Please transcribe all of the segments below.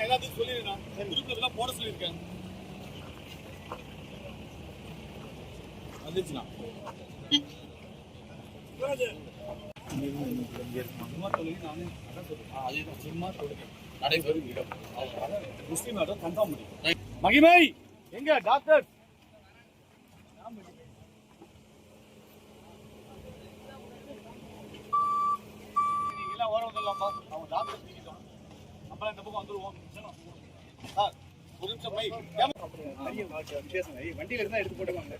நான் எல்லாத்தையும் சொல்லிடுறேன் இருக்கிறதெல்லாம் போட சொல்லியிருக்கேன். வந்துச்சுண்ணா. சொல்லி நடைபெறும் இடம். முஸ்லீம் கன்ஃபார்ம் பண்ணி மகிமை! எங்க? டாக்டர் நீங்களாம் ஓரம் அவன் அவங்க டாக்டர் நம்மளாம் இந்த பக்கம் வந்துருவோம் சார் ஒரு நிமிஷம் பை வித்தியாசம் வண்டியில இருந்தா எடுத்து போட்டுவாங்க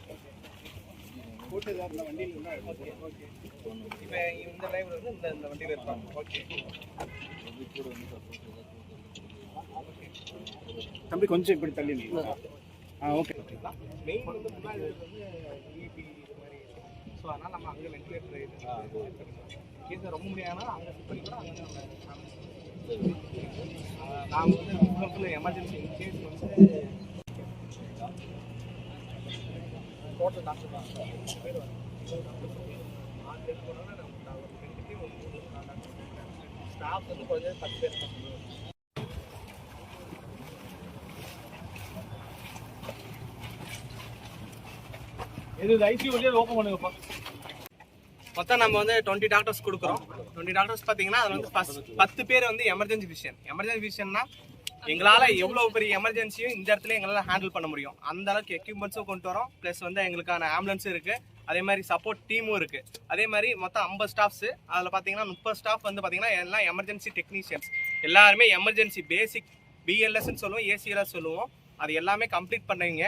போட்டு இருந்தா வண்டியில இருந்தா ஓகே இப்போ இந்த வந்து இந்த இந்த வண்டியில் இருப்பாங்க ஓகே தம்பி கொஞ்சம் இப்படி தள்ளி. ஆ ஓகே. மெயின் வந்து முன்னாடி வந்து இபி இது மாதிரி. ஸோ அதனால் நம்ம அங்கே வென்டிலேட்டர் இது ரொம்ப முடியாதுன்னா அங்கே பண்ணி கூட அங்கே நான் வந்து எமர்ஜென்சி இன்கேஸ் வந்து டோட்டல் டாக்டர் தான் பேர் ஸ்டாஃப் வந்து கொஞ்சம் பத்து பேர் இது ஐசியூ வழியாக ஓபன் பண்ணுங்கப்பா. மொத்தம் நம்ம வந்து டுவெண்ட்டி டாக்டர்ஸ் கொடுக்குறோம். டுவெண்ட்டி டாக்டர்ஸ் பார்த்தீங்கன்னா அதில் வந்து ஃபஸ்ட் பத்து பேர் வந்து எமர்ஜென்சி விஷயம் எமர்ஜென்சி விஷன்னா எங்களால் எவ்வளோ பெரிய எமர்ஜென்சியும் இந்த இடத்துல எங்களால் ஹேண்டில் பண்ண முடியும். அந்த அளவுக்கு எக்யூப்மெண்ட்ஸும் கொண்டு வரோம். ப்ளஸ் வந்து எங்களுக்கான ஆம்புலன்ஸும் இருக்குது அதே மாதிரி சப்போர்ட் டீமும் இருக்குது அதே மாதிரி மொத்தம் ஐம்பது ஸ்டாஃப்ஸு அதில் பார்த்தீங்கன்னா முப்பது ஸ்டாஃப் வந்து பார்த்தீங்கன்னா எல்லாம் எமர்ஜென்சி டெக்னீஷியன்ஸ் எல்லாருமே எமர்ஜென்சி பேசிக் பிஎல்எஸ்ன்னு சொல்லுவோம் ஏசிஎல்எஸ் சொல்லுவோம். அது எல்லாமே கம்ப்ளீட் பண்ணுவீங்க.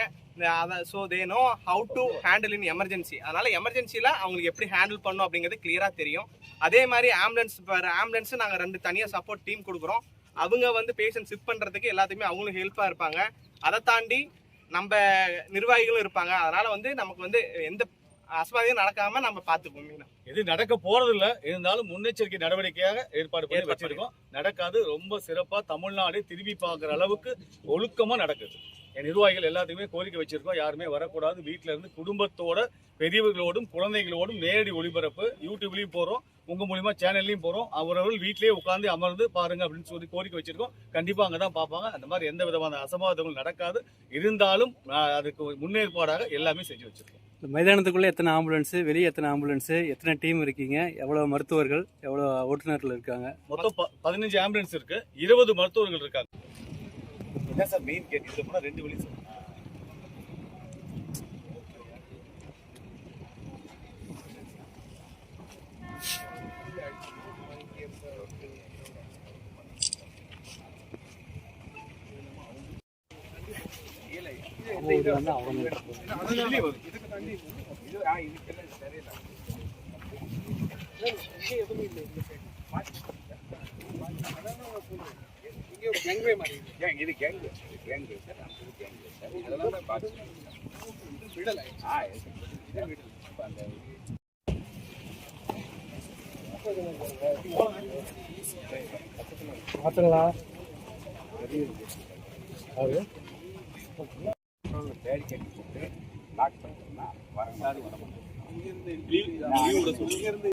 அதை so they know how to handle in emergency அதனால எமர்ஜென்சியில் அவங்களுக்கு எப்படி ஹேண்டில் பண்ணும் அப்படிங்கிறது கிளியராக தெரியும். அதே மாதிரி ஆம்புலன்ஸ் ஆம்புலன்ஸ் நாங்கள் ரெண்டு தனியாக சப்போர்ட் டீம் கொடுக்குறோம். அவங்க வந்து பேஷண்ட் ஷிஃப்ட் பண்ணுறதுக்கு எல்லாத்துக்குமே அவங்களும் ஹெல்ப்பாக இருப்பாங்க. அதை தாண்டி நம்ம நிர்வாகிகளும் இருப்பாங்க. அதனால வந்து நமக்கு வந்து எந்த அசம்பாவியம் நடக்காம நம்ம பார்த்துக்குவோம் மீனா. இது நடக்க போறது இல்ல இருந்தாலும் முன்னெச்சரிக்கை நடவடிக்கையாக ஏற்பாடு பண்ணி வச்சிருக்கோம். நடக்காது. ரொம்ப சிறப்பா தமிழ்நாடு திரும்பி பார்க்குற அளவுக்கு ஒழுக்கமா நடக்குது. என் நிர்வாகிகள் எல்லாத்துக்குமே கோரிக்கை வச்சிருக்கோம். யாருமே வரக்கூடாது. வீட்ல இருந்து குடும்பத்தோட பெரியவர்களோடும் குழந்தைகளோடும் நேரடி ஒளிபரப்பு யூடியூப்லயும் போறோம். உங்க மூலியமா சேனல்லையும் போறோம். அவரவர்கள் வீட்லயே உட்கார்ந்து அமர்ந்து பாருங்க அப்படின்னு சொல்லி கோரிக்கை வச்சிருக்கோம். கண்டிப்பா அங்கதான் பார்ப்பாங்க. அந்த மாதிரி எந்த விதமான அசம்பாவிதங்களும் நடக்காது. இருந்தாலும் அதுக்கு முன்னேற்பாடாக எல்லாமே செஞ்சு வச்சிருக்கோம். இந்த மைதானத்துக்குள்ளே எத்தனை ஆம்புலன்ஸு வெளியே எத்தனை ஆம்புலன்ஸு எத்தனை டீம் இருக்கீங்க எவ்வளோ மருத்துவர்கள் எவ்வளோ ஓட்டுநர்கள் இருக்காங்க? மொத்தம் பதினஞ்சு ஆம்புலன்ஸ் இருக்கு. இருபது மருத்துவர்கள் இருக்காங்க. என்ன சார் மெயின் கேட் இதுல போனால் ரெண்டு வழி சார். இதுக்கு இதுலயே வரும். ஏன் இது கேங்கு கேங்கு சார் நம்ம கேங்கு சார் இதெல்லாம் பார்த்து விடலை ஆ இது விடலை போட்டு லாக் பண்ணிட்டோம்னா வர மாதிரி வர இங்கிருந்து சொல்லி